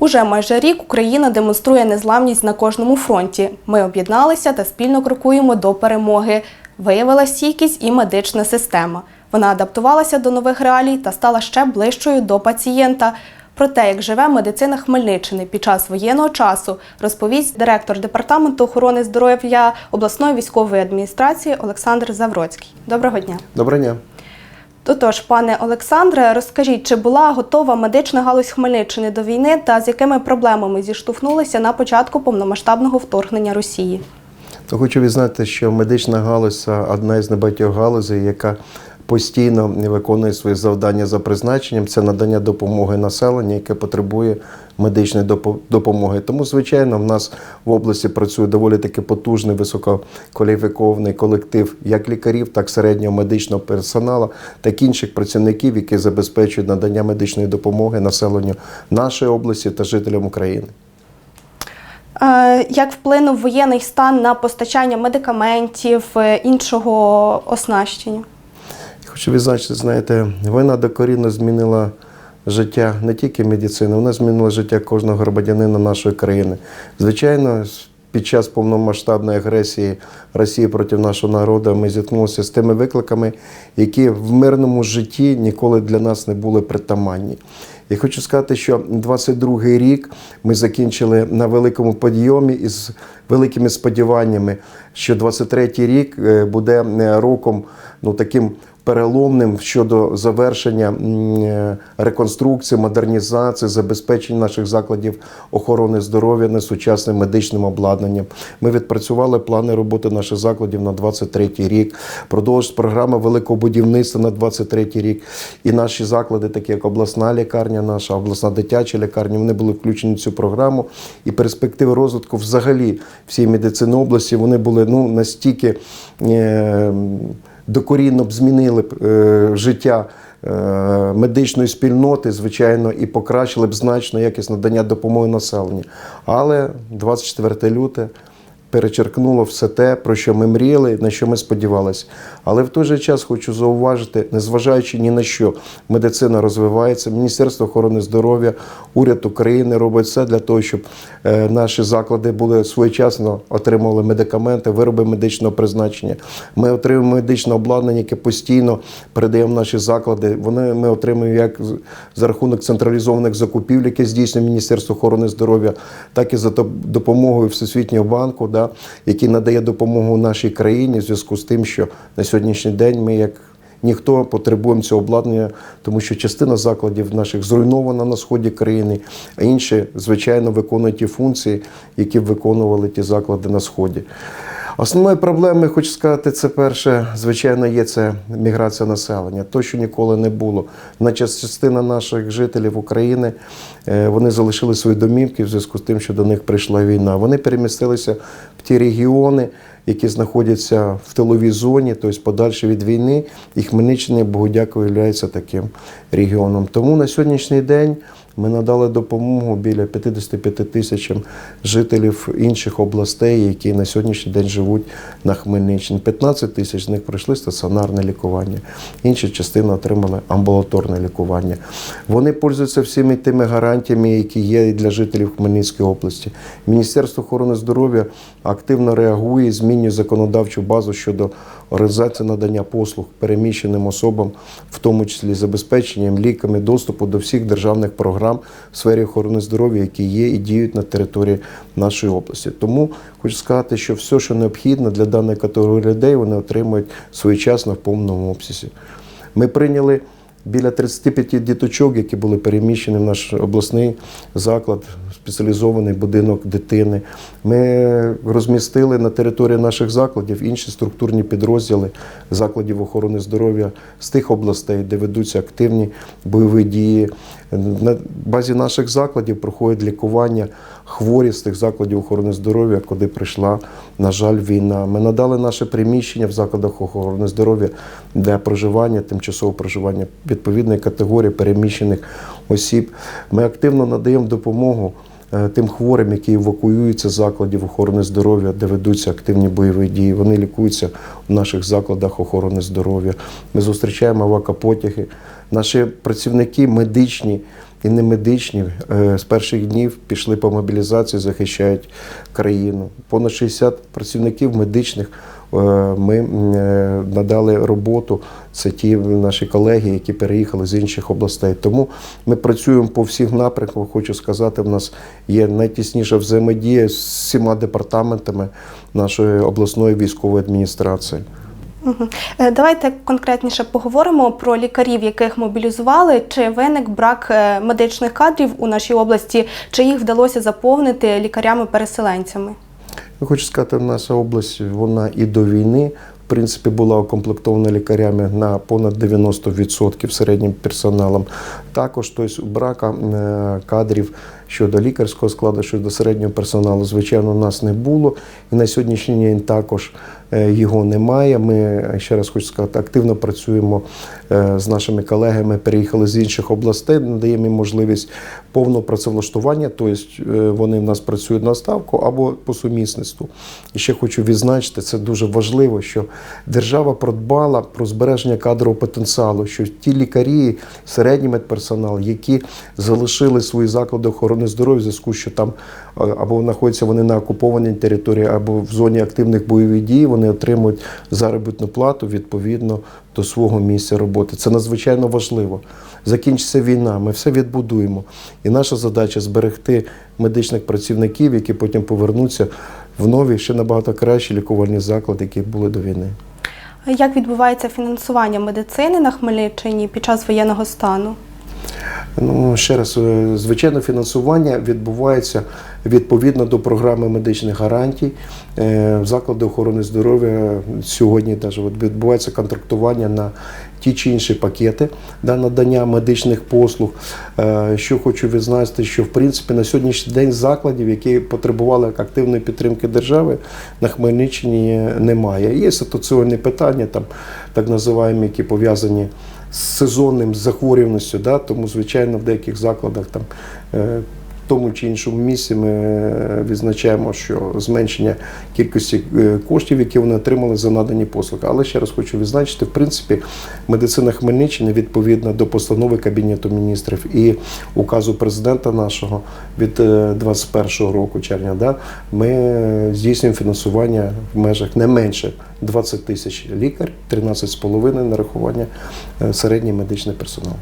Уже майже рік Україна демонструє незламність на кожному фронті. Ми об'єдналися та спільно крокуємо до перемоги. Виявила стійкість і медична система. Вона адаптувалася до нових реалій та стала ще ближчою до пацієнта. Про те, як живе медицина Хмельниччини під час воєнного часу, розповість директор департаменту охорони здоров'я обласної військової адміністрації Олександр Завроцький. Доброго дня. Доброго дня. Тотож, пане Олександре, розкажіть, чи була готова медична галузь Хмельниччини до війни та з якими проблемами зіштовхнулися на початку повномасштабного вторгнення Росії? То хочу відзнати, що медична галузь одна із небагатьох галузей, яка постійно виконує свої завдання за призначенням. Це надання допомоги населенню, яке потребує медичної допомоги. Тому, звичайно, в нас в області працює доволі таки потужний висококваліфікований колектив як лікарів, так і середнього медичного персоналу, так і інших працівників, які забезпечують надання медичної допомоги населенню нашої області та жителям України. Е, Як вплинув воєнний стан на постачання медикаментів, е, іншого оснащення? Хочу відзначити, знаєте, війна докорінно змінила життя не тільки медицини, вона змінила життя кожного громадянина нашої країни. Звичайно, під час повномасштабної агресії Росії проти нашого народу ми зіткнулися з тими викликами, які в мирному житті ніколи для нас не були притаманні. І хочу сказати, що 22-й рік ми закінчили на великому підйомі із великими сподіваннями, що 23-й рік е, буде е, роком ну, таким переломним щодо завершення е, реконструкції, модернізації, забезпечення наших закладів охорони здоров'я несучасним медичним обладнанням. Ми відпрацювали плани роботи наших закладів на 23-й рік. Продовж програма великого будівництва на 23-й рік. І наші заклади, такі як обласна лікарня, наша обласна дитяча лікарня, вони були включені в цю програму. І перспективи розвитку взагалі всієї медицини області вони були ну настільки. Е- докорінно б змінили е, життя е, медичної спільноти, звичайно, і покращили б значно якість надання допомоги населенню. Але 24 люте перечеркнуло все те, про що ми мріяли, на що ми сподівалися. Але в той же час хочу зауважити, незважаючи ні на що, медицина розвивається, Міністерство охорони здоров'я, уряд України робить все для того, щоб е, наші заклади були своєчасно отримували медикаменти, вироби медичного призначення. Ми отримуємо медичне обладнання, яке постійно передаємо наші заклади. Вони ми отримуємо як за рахунок централізованих закупівель, які здійснює Міністерство охорони здоров'я, так і за допомогою Всесвітнього банку, да, який надає допомогу нашій країні в зв'язку з тим, що на сьогоднішній день ми як Ніхто потребуємо цього обладнання, тому що частина закладів наших зруйнована на сході країни, а інші, звичайно, виконують ті функції, які виконували ті заклади на сході. Основною проблемою, хочу сказати, це перше, звичайно, є це міграція населення. То, що ніколи не було. Значить, частина наших жителів України е, вони залишили свої домівки в зв'язку з тим, що до них прийшла війна. Вони перемістилися в ті регіони, які знаходяться в тиловій зоні, тобто подальше від війни, і Хмельниччина, Богу дякую, є таким регіоном. Тому на сьогоднішній день ми надали допомогу біля 55 тисячам жителів інших областей, які на сьогоднішній день живуть на Хмельниччині. 15 тисяч з них пройшли стаціонарне лікування, інша частина отримали амбулаторне лікування. Вони пользуються всіми тими гарантіями, які є для жителів Хмельницької області. Міністерство охорони здоров'я активно реагує, змінює законодавчу базу щодо організації надання послуг переміщеним особам, в тому числі забезпеченням ліками доступу до всіх державних програм в сфері охорони здоров'я, які є і діють на території нашої області. Тому хочу сказати, що все, що необхідно для даної категорії людей, вони отримують своєчасно в повному обсязі. Ми прийняли біля 35 діточок, які були переміщені в наш обласний заклад, спеціалізований будинок дитини. Ми розмістили на території наших закладів інші структурні підрозділи закладів охорони здоров'я з тих областей, де ведуться активні бойові дії. На базі наших закладів проходить лікування хворі з тих закладів охорони здоров'я, куди прийшла, на жаль, війна. Ми надали наше приміщення в закладах охорони здоров'я для проживання, тимчасового проживання відповідної категорії переміщених осіб. Ми активно надаємо допомогу е, тим хворим, які евакуюються з закладів охорони здоров'я, де ведуться активні бойові дії. Вони лікуються в наших закладах охорони здоров'я. Ми зустрічаємо авакопотяги. Наші працівники медичні і не медичні е, з перших днів пішли по мобілізації, захищають країну. Понад 60 працівників медичних е, ми е, надали роботу. Це ті наші колеги, які переїхали з інших областей. Тому ми працюємо по всіх напрямках. Хочу сказати, в нас є найтісніша взаємодія з всіма департаментами нашої обласної військової адміністрації. Е, Давайте конкретніше поговоримо про лікарів, яких мобілізували. Чи виник брак е, медичних кадрів у нашій області, чи їх вдалося заповнити лікарями-переселенцями? Я хочу сказати, наша область вона і до війни. В принципі, була укомплектована лікарями на понад 90% середнім персоналом. Також тобто, брака е, кадрів щодо лікарського складу, щодо середнього персоналу, звичайно, у нас не було. І на сьогоднішній день також його немає. Ми е, ще раз хочу сказати, активно працюємо е, з нашими колегами, переїхали з інших областей, надаємо їм можливість повного працевлаштування, тобто вони в нас працюють на ставку або по сумісництву. І ще хочу відзначити, це дуже важливо, що держава продбала про збереження кадрового потенціалу, що ті лікарі, середній медперсонал, які залишили свої заклади охорони здоров'я в зв'язку, що там е, або знаходяться вони на окупованій території, або в зоні активних бойових дій, вони отримують заробітну плату відповідно до свого місця роботи. Це надзвичайно важливо. Закінчиться війна, ми все відбудуємо. І наша задача зберегти медичних працівників, які потім повернуться в нові ще набагато кращі лікувальні заклади, які були до війни. Як відбувається фінансування медицини на Хмельниччині під час воєнного стану? Ну, ще раз, е, звичайно, фінансування відбувається відповідно до програми медичних гарантій. Е, В заклади охорони здоров'я сьогодні навіть відбувається контрактування на ті чи інші пакети да, надання медичних послуг. Е, Що хочу відзначити, що в принципі на сьогоднішній день закладів, які потребували активної підтримки держави, на Хмельниччині немає. Є ситуаційні питання, там так називаємо, які пов'язані сезонним захворюваністю, да, тому, звичайно, в деяких закладах там. Е, тому чи іншому місці ми е, відзначаємо, що зменшення кількості е, коштів, які вони отримали за надані послуги. Але ще раз хочу відзначити, в принципі, медицина Хмельниччини відповідно до постанови Кабінету міністрів і указу президента нашого від е, 21 року червня, да, ми е, здійснюємо фінансування в межах не менше 20 тисяч лікар, 13,5 нарахування е, середній медичний персонал.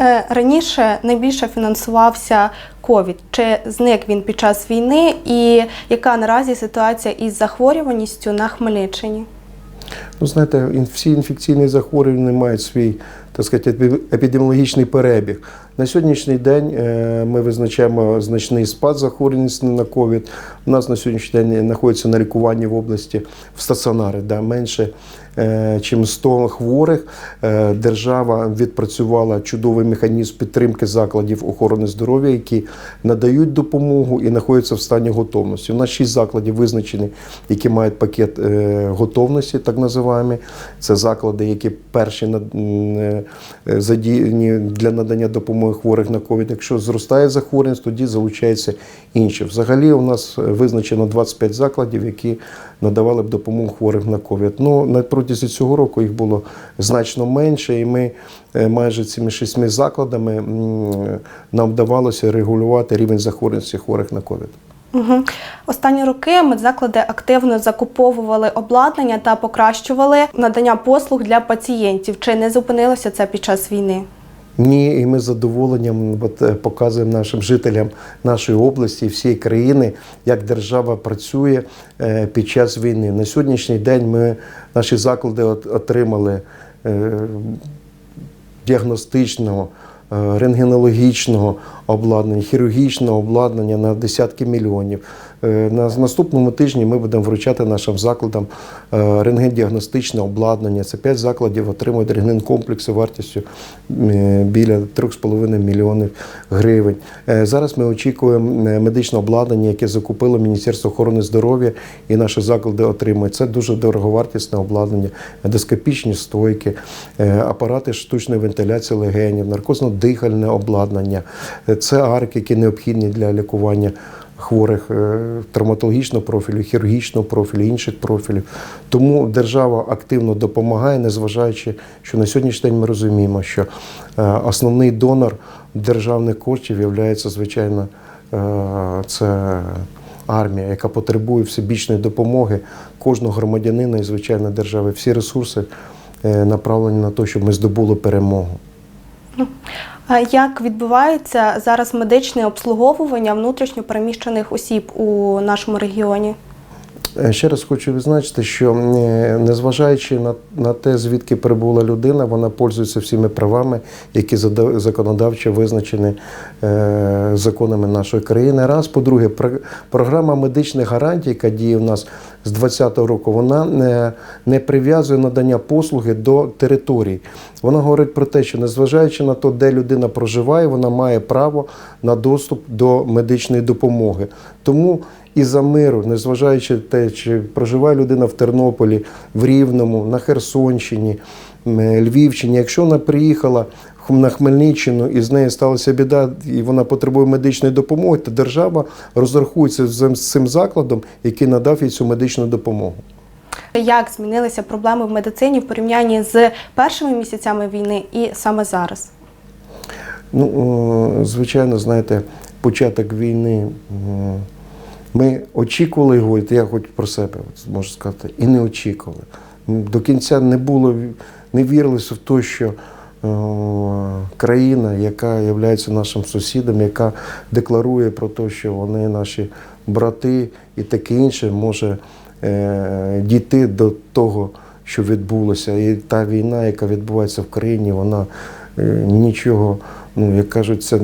Е, Раніше найбільше фінансувався ковід. Чи зник він під час війни, і яка наразі ситуація із захворюваністю на Хмельниччині? Ну, знаєте, всі інфекційні захворювання мають свій так сказати, епідеміологічний перебіг. На сьогоднішній день е, ми визначаємо значний спад захворюваності на ковід. У нас на сьогоднішній день знаходиться на лікуванні в області в стаціонарі, да, менше ніж 100 хворих. Е, Держава відпрацювала чудовий механізм підтримки закладів охорони здоров'я, які надають допомогу і знаходяться в стані готовності. У нас шість закладів визначені, які мають пакет е, готовності, так називаємо. Це заклади, які перші е, задіяні для надання допомоги хворих на ковід. Якщо зростає захворюваність, тоді залучаються інші. Взагалі, у нас визначено 25 закладів, які надавали б допомогу хворим на ковід. Ну протязі цього року їх було значно менше, і ми е, майже цими шістьми закладами нам вдавалося регулювати рівень захворюваності хворих на ковід. Угу. Останні роки медзаклади активно закуповували обладнання та покращували надання послуг для пацієнтів. Чи не зупинилося це під час війни? Ні, і ми з задоволенням от, е, показуємо нашим жителям нашої області всієї країни, як держава працює е, під час війни. На сьогоднішній день ми наші заклади от- отримали е, діагностичного, рентгенологічного обладнання, хірургічного обладнання на десятки мільйонів. Е, На наступному тижні ми будемо вручати нашим закладам е, рентген-діагностичне обладнання. Це 5 закладів отримують рентген-комплекси вартістю е, біля 3,5 мільйонів гривень. Зараз ми очікуємо медичне обладнання, яке закупило Міністерство охорони здоров'я, і наші заклади отримують. Це дуже дороговартісне обладнання, ендоскопічні стойки, апарати штучної вентиляції легенів, наркозно-дихальне обладнання. Це арки, які необхідні для лікування хворих е, травматологічного профілю, хірургічного профілю, інших профілів. Тому держава активно допомагає, незважаючи, що на сьогоднішній день ми розуміємо, що е, основний донор державних коштів є, звичайно, е, це армія, яка потребує всебічної допомоги кожного громадянина і, звичайно, держави. Всі ресурси направлені на те, щоб ми здобули перемогу. Як відбувається зараз медичне обслуговування внутрішньо переміщених осіб у нашому регіоні? Е, Ще раз хочу відзначити, що е, незважаючи на, на те, звідки прибула людина, вона пользується всіми правами, які законодавчо визначені е, законами нашої країни. Раз, по-друге, про- програма медичних гарантій, яка діє в нас з 2020 року, вона не, не прив'язує надання послуги до територій. Вона говорить про те, що незважаючи на те, де людина проживає, вона має право на доступ до медичної допомоги. Тому і за миру, незважаючи те, чи проживає людина в Тернополі, в Рівному, на Херсонщині, Львівщині, якщо вона приїхала на Хмельниччину і з нею сталася біда, і вона потребує медичної допомоги, то держава розрахується з з цим закладом, який надав їй цю медичну допомогу. Як змінилися проблеми в медицині в порівнянні з першими місяцями війни і саме зараз? Ну, звичайно, знаєте, початок війни. Ми очікували його, і я хоч про себе можу сказати, і не очікували. До кінця не було, не вірилося в те, що о, країна, яка є нашим сусідом, яка декларує про те, що вони наші брати і таке інше, може е, дійти до того, що відбулося. І та війна, яка відбувається в країні, вона е, нічого, ну як кажуть, це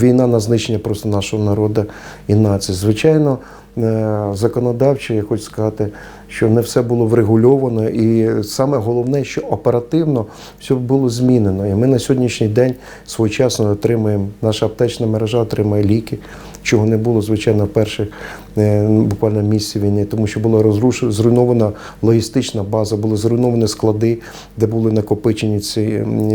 війна на знищення просто нашого народу і нації. Звичайно, е, законодавчо, я хочу сказати, що не все було врегульовано, і саме головне, що оперативно все було змінено. І ми на сьогоднішній день своєчасно отримуємо, наша аптечна мережа отримує ліки, чого не було, звичайно, в перших е, буквально місці війни, тому що була розрушена, зруйнована логістична база, були зруйновані склади, де були накопичені ці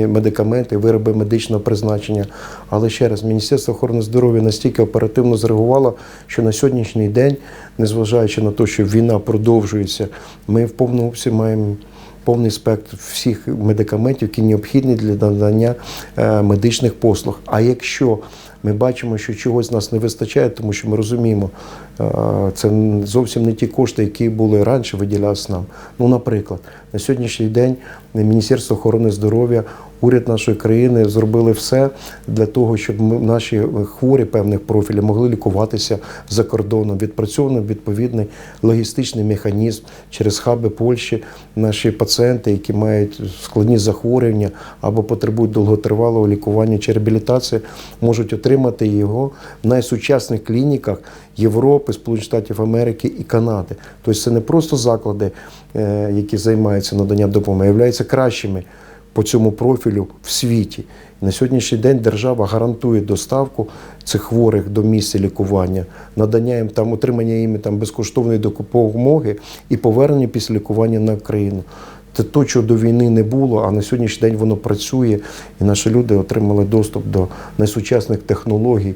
медикаменти, вироби медичного призначення. Але ще раз, Міністерство охорони здоров'я настільки оперативно зреагувало, що на сьогоднішній день, незважаючи на те, що війна продовжується, ми в повному обсязі маємо. Повний спектр всіх медикаментів, які необхідні для надання е, медичних послуг. А якщо ми бачимо, що чогось нас не вистачає, тому що ми розуміємо, це зовсім не ті кошти, які були раніше виділялися нам. Ну, наприклад, на сьогоднішній день Міністерство охорони здоров'я, уряд нашої країни зробили все для того, щоб ми, наші хворі певних профілів могли лікуватися за кордоном. Відпрацьовано відповідний логістичний механізм через хаби Польщі. Наші пацієнти, які мають складні захворювання або потребують довготривалого лікування чи реабілітації, можуть отримати його в найсучасних клініках Європи, Сполучених Штатів Америки і Канади. Тобто це не просто заклади, е, які займаються наданням допомоги, а являються кращими по цьому профілю в світі. На сьогоднішній день держава гарантує доставку цих хворих до місця лікування, надання їм там, отримання їм там безкоштовної допомоги і повернення після лікування на Україну. Це то, чого до війни не було, а на сьогоднішній день воно працює, і наші люди отримали доступ до найсучасних технологій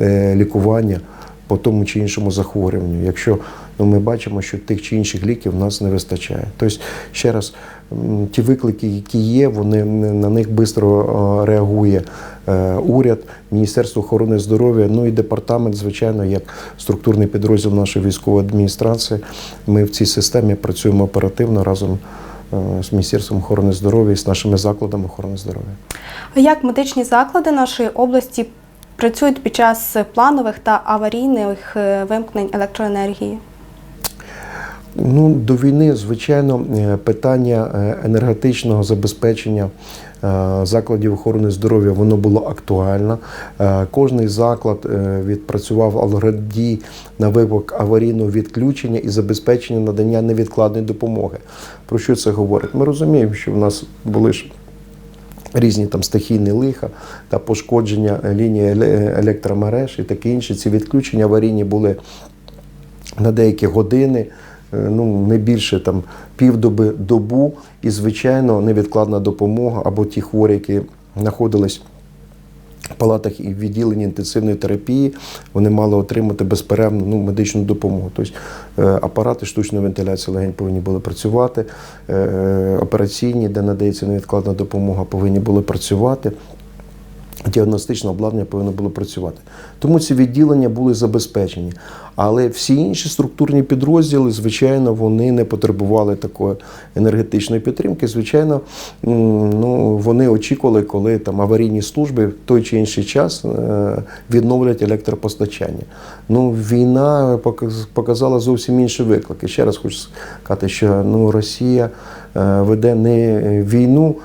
е, лікування по тому чи іншому захворюванню. Якщо ну, ми бачимо, що тих чи інших ліків в нас не вистачає. Тобто, ще раз, ті виклики, які є, вони на них швидко реагує е, уряд, Міністерство охорони здоров'я, ну і департамент, звичайно, як структурний підрозділ нашої військової адміністрації. Ми в цій системі працюємо оперативно разом е, з Міністерством охорони здоров'я і з нашими закладами охорони здоров'я. А як медичні заклади нашої області працюють під час планових та аварійних е, вимкнень електроенергії? Ну, до війни, звичайно, е, питання е, енергетичного забезпечення закладів охорони здоров'я воно було актуально. Кожний заклад відпрацював алгоритм на випадок аварійного відключення і забезпечення надання невідкладної допомоги. Про що це говорить? Ми розуміємо, що в нас були ж різні там стихійні лиха та пошкодження лінії електромереж і таке інше. Ці відключення аварійні були на деякі години, е, ну не більше там півдоби добу, і звичайно невідкладна допомога або ті хворі, які знаходились палатах і відділенні інтенсивної терапії вони мали отримати безперервну ну, медичну допомогу. Тобто е, апарати штучної вентиляції легень повинні були працювати, е, операційні, де надається невідкладна допомога, повинні були працювати. Діагностичне обладнання повинно було працювати. Тому ці відділення були забезпечені. Але всі інші структурні підрозділи, звичайно, вони не потребували такої енергетичної підтримки. Звичайно, ну, вони очікували, коли там аварійні служби в той чи інший час е, відновлять електропостачання. Ну, війна показала зовсім інші виклики. Ще раз хочу сказати, що ну, Росія е, веде не війну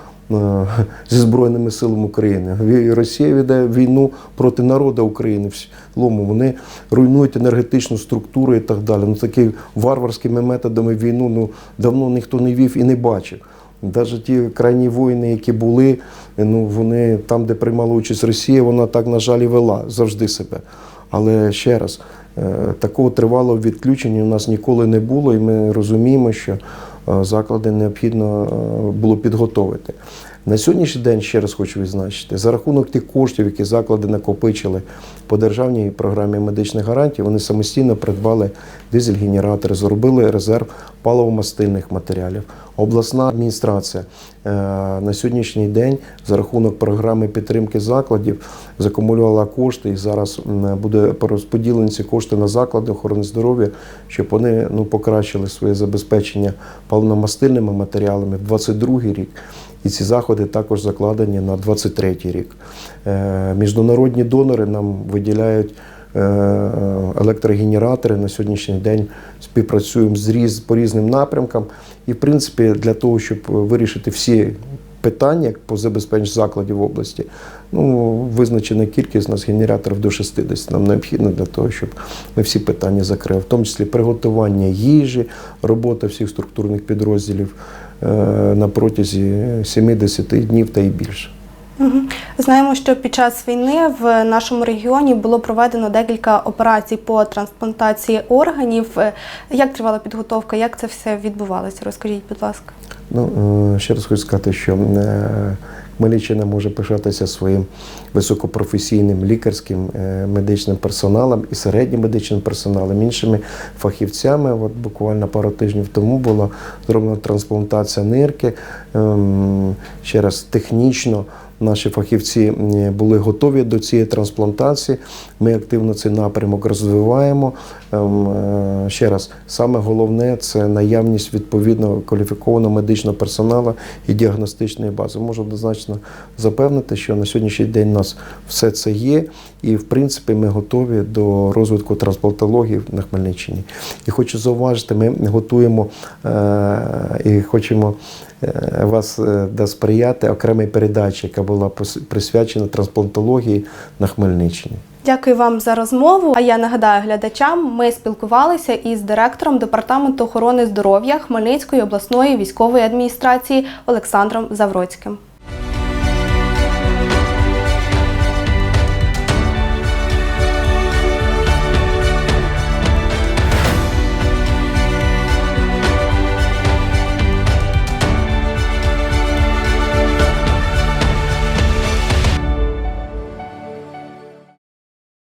зі Збройними силами України. Росія веде війну проти народу України в цілому. Вони руйнують енергетичну структуру і так далі. Ну, такі варварськими методами війну ну, давно ніхто не вів і не бачив. Навіть ті крайні воїни, які були, ну вони там, де приймала участь Росія, вона так, на жаль, і вела завжди себе. Але ще раз, е, такого тривалого відключення у нас ніколи не було, і ми розуміємо, що е, заклади необхідно е, було підготовити. На сьогоднішній день ще раз хочу відзначити, за рахунок тих коштів, які заклади накопичили по державній програмі медичних гарантій, вони самостійно придбали дизель-генератори, зробили резерв паливомастильних матеріалів. Обласна адміністрація е, на сьогоднішній день за рахунок програми підтримки закладів закумулювала кошти і зараз буде розподілені ці кошти на заклади охорони здоров'я, щоб вони ну, покращили своє забезпечення паливно-мастильними матеріалами в 2022 рік. І ці заходи також закладені на 23 рік. Е, Міжнародні донори нам виділяють е, електрогенератори. На сьогоднішній день співпрацюємо з різ, по різним напрямкам. І, в принципі, для того, щоб вирішити всі питання по забезпеченню закладів в області, ну, визначена кількість у нас генераторів до 60 нам необхідно для того, щоб ми всі питання закрили, в тому числі приготування їжі, робота всіх структурних підрозділів е, на протязі 70 днів та й більше. Знаємо, що під час війни в нашому регіоні було проведено декілька операцій по трансплантації органів. Як тривала підготовка? Як це все відбувалося? Розкажіть, будь ласка. Ну, е, ще раз хочу сказати, що е, Хмельниччина може пишатися своїм високопрофесійним лікарським е, медичним персоналом і середнім медичним персоналом, іншими фахівцями. От буквально пару тижнів тому була зроблена трансплантація нирки. Ем, Ще раз технічно наші фахівці е, були готові до цієї трансплантації. Ми активно цей напрямок розвиваємо. Ем, е, Ще раз, саме головне це наявність відповідно кваліфікованого медичного персоналу і діагностичної бази. Можу однозначно запевнити, що на сьогоднішній день у нас все це є, і в принципі ми готові до розвитку трансплантології на Хмельниччині. І хочу зауважити, ми готуємо е, і хочемо е, вас е, да, сприяти окремій передачі, яка була присвячена трансплантології на Хмельниччині. Дякую вам за розмову. А я нагадаю глядачам, ми спілкувалися із директором департаменту охорони здоров'я Хмельницької обласної військової адміністрації Олександром Завроцьким.